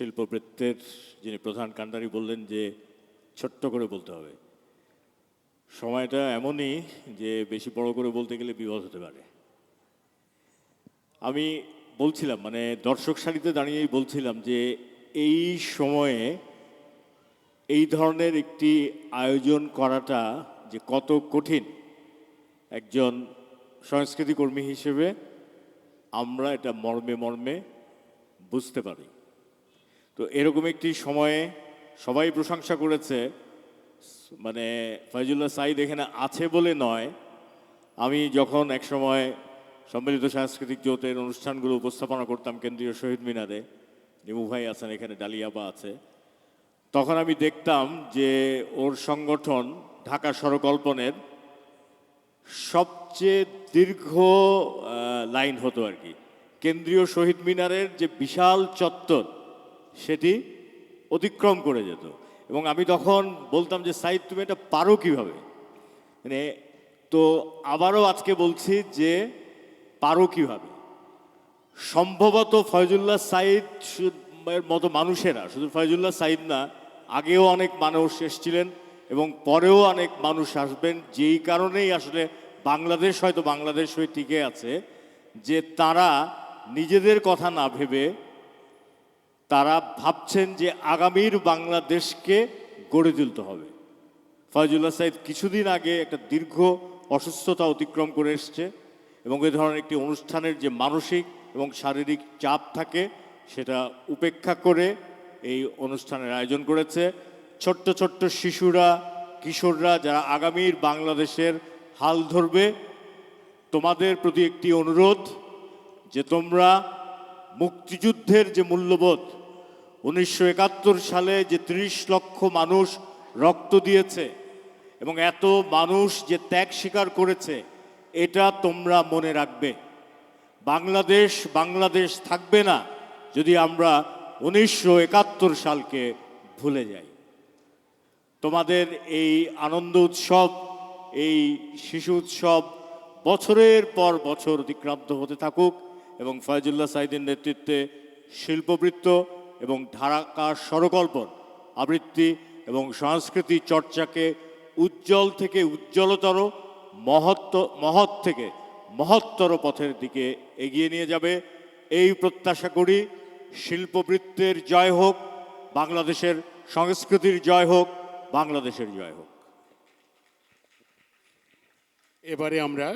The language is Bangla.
শিল্পবৃত্তের যিনি প্রধান কান্ডারি বললেন যে ছোট্ট করে বলতে হবে। সময়টা এমনই যে বেশি বড় করে বলতে গেলে বিপদ হতে পারে। আমি বলছিলাম মানে দর্শক সারিতে দাঁড়িয়েই বলছিলাম যে এই সময়ে এই ধরনের একটি আয়োজন করাটা যে কত কঠিন একজন সংস্কৃতি কর্মী হিসেবে আমরা এটা মর্মে মর্মে বুঝতে পারি। তো এরকম একটি সময়ে সবাই প্রশংসা করেছে মানে ফয়জুল্লাহ সাইদ এখানে আছে বলে নয়। আমি যখন এক সময় সম্মিলিত সাংস্কৃতিক জোটের অনুষ্ঠানগুলো উপস্থাপনা করতাম কেন্দ্রীয় শহীদ মিনারে, নিমু ভাই আছেন এখানে, ডালিয়াবা আছে, তখন আমি দেখতাম যে ওর সংগঠন ঢাকা সড়কল্পনের সবচেয়ে দীর্ঘ লাইন হতো আর কি। কেন্দ্রীয় শহীদ মিনারের যে বিশাল চত্বর সেটি অতিক্রম করে যেত। এবং আমি তখন বলতাম যে, সাইদ, তুমি এটা পারো কীভাবে? মানে তো আবারও আজকে বলছি যে, পারো কীভাবে? সম্ভবত ফয়জুল্লাহ সাইদ মতো মানুষেরা, শুধু ফয়জুল্লাহ সাইদ না, আগেও অনেক মানুষ এসেছিলেন এবং পরেও অনেক মানুষ আসবেন। যেই কারণেই আসলে বাংলাদেশ হয়তো বাংলাদেশ হয়ে টিকে আছে, যে তারা নিজেদের কথা না ভেবে তারা ভাবছেন যে আগামীর বাংলাদেশকে গড়ে তুলতে হবে। ফয়জুল্লাহ সাইদ কিছুদিন আগে একটা দীর্ঘ অসুস্থতা অতিক্রম করে এসছে এবং এ ধরনের একটি অনুষ্ঠানের যে মানসিক এবং শারীরিক চাপ থাকে সেটা উপেক্ষা করে এই অনুষ্ঠানের আয়োজন করেছে। ছোট্ট ছোট্ট শিশুরা, কিশোররা যারা আগামীর বাংলাদেশের হাল ধরবে, তোমাদের প্রতি একটি অনুরোধ যে তোমরা মুক্তিযুদ্ধের যে মূল্যবোধ উনিশশো একাত্তর সালে যে ত্রিশ লক্ষ মানুষ রক্ত দিয়েছে এবং এত মানুষ যে ত্যাগ স্বীকার করেছে, এটা তোমরা মনে রাখবে। বাংলাদেশ বাংলাদেশ থাকবে না যদি আমরা উনিশশো একাত্তর সালকে ভুলে যাই। তোমাদের এই আনন্দ উৎসব, এই শিশু উৎসব বছরের পর বছর অতিক্রান্ত হতে থাকুক এবং ফয়জুল্লাহ সাইদের নেতৃত্বে শিল্পবৃত্ত এবং ঢাকা সরকল্পন আবৃত্তি এবং সংস্কৃতি চর্চাকে উজ্জ্বল থেকে উজ্জ্বলতর, মহত্ব, মহৎ থেকে মহত্তর পথের দিকে এগিয়ে নিয়ে যাবে। এই প্রত্যাশা করি শিল্পবৃত্তের জয় হোক, বাংলাদেশের সংস্কৃতির জয় হোক, বাংলাদেশের জয় হোক। এবারে আমরা